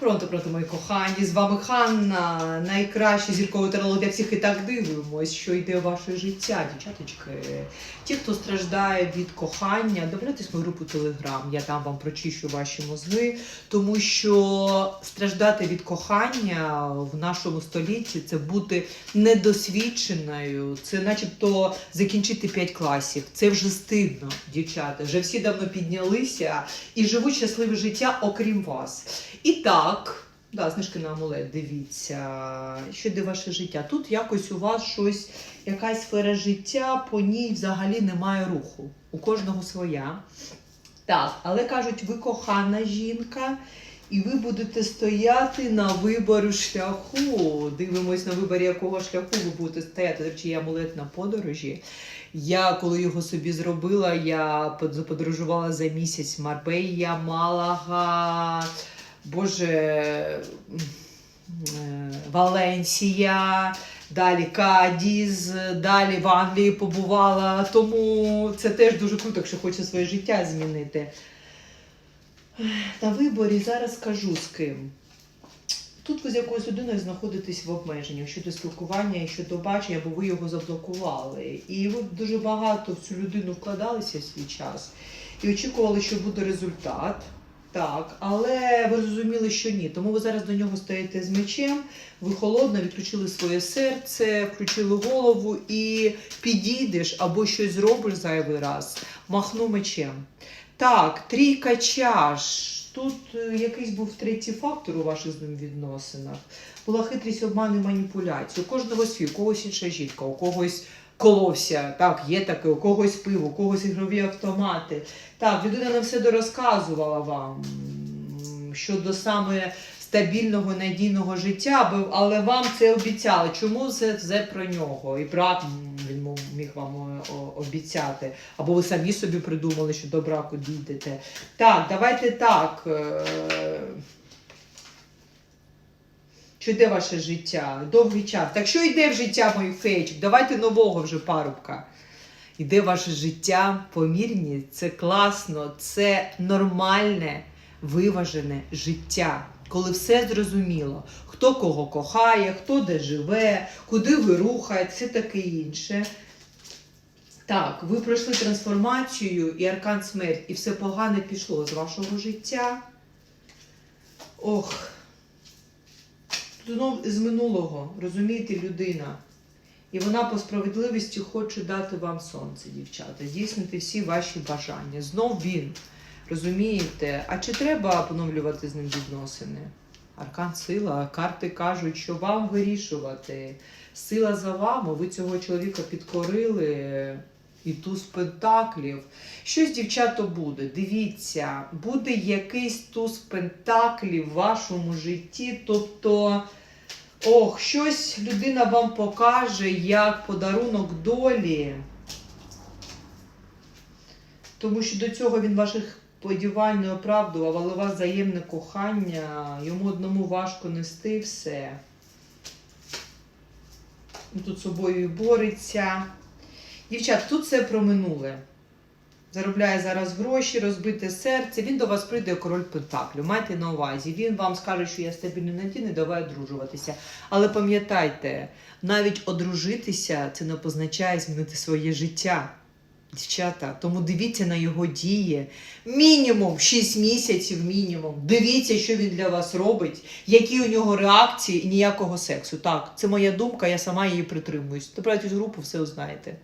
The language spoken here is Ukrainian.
Пронто, пронто, мої кохані, з вами Ханна, найкращий зірковий таролог для всіх і так дивимось, що йде ваше життя, дівчаточки. Ті, хто страждає від кохання, добавляйтесь в мою групу Телеграм, я там вам прочищу ваші мозги, тому що страждати від кохання в нашому столітті це бути недосвідченою, це начебто закінчити 5 класів. Це вже стидно, дівчата. Вже всі давно піднялися і живуть щасливе життя, окрім вас. І так, да, знижки на амулет, дивіться, що йде ваше життя. Тут якось у вас щось, якась сфера життя, по ній взагалі немає руху. У кожного своя. Так, але кажуть, ви кохана жінка, і ви будете стояти на вибору шляху. Дивимось на виборі якого шляху ви будете стояти. До речі, амулет на подорожі. Я коли його собі зробила, я под- подорожувала за місяць Марбея, Малага, Боже, е, Валенсія, далі Кадіз, далі в Англії побувала. Тому це теж дуже круто, якщо хоче своє життя змінити. На виборі зараз скажу з ким. Тут ви з якоюсь людиною знаходитесь в обмеженні щодо спілкування і щодо бачення, бо ви його заблокували. І ви дуже багато в цю людину вкладалися в свій час і очікували, що буде результат. Так, але ви зрозуміли, що ні. Тому ви зараз до нього стоїте з мечем, ви холодно відключили своє серце, включили голову і підійдеш або щось зробиш зайвий раз, махну мечем. Так, трійка чаш. Тут е, якийсь був третій фактор у ваших з ним відносинах. Була хитрість, обман і маніпуляція. У кожного свій, у когось інша жінка, у когось коловся. Так, є таке, у когось пиво, у когось ігрові автомати. Так, людина не все дорозказувала вам щодо саме стабільного надійного життя, але вам це обіцяли. Чому це все про нього? І брак він міг вам е, обіцяти. Або ви самі собі придумали, що до браку дійдете. Так, давайте так. Що йде ваше життя? Довгий час. Так що йде в життя моїх феєчок? Давайте нового вже парубка. Іде ваше життя помірні, це класно, це нормальне, виважене життя, коли все зрозуміло, хто кого кохає, хто де живе, куди ви рухаєте, все таке інше. Так, ви пройшли трансформацію і аркан смерть, і все погане пішло з вашого життя. Ох. З минулого, розумієте, людина. І вона по справедливості хоче дати вам сонце, дівчата, здійснити всі ваші бажання. Знов він. Розумієте? А чи треба поновлювати з ним відносини? Аркан сила, карти кажуть, що вам вирішувати. Сила за вами, ви цього чоловіка підкорили. І туз пентаклів. Щось, дівчата, буде. Дивіться, буде якийсь туз пентаклів в вашому житті. Тобто, ох, щось людина вам покаже як подарунок долі. Тому що до цього він ваших сподівань не оправдував, але у вас взаємне кохання, йому одному важко нести все. Тут собою і бореться. Дівчат, тут все про минуле. Заробляє зараз гроші, розбите серце. Він до вас прийде король Пентаклю. Майте на увазі. Він вам скаже, що я стабільний надійний, давай одружуватися. Але пам'ятайте, навіть одружитися це не позначає змінити своє життя. Дівчата, тому дивіться на його дії. Мінімум 6 місяців, мінімум. Дивіться, що він для вас робить, які у нього реакції і ніякого сексу. Так, це моя думка, я сама її притримуюсь. Добирайтесь в групу, все узнаєте.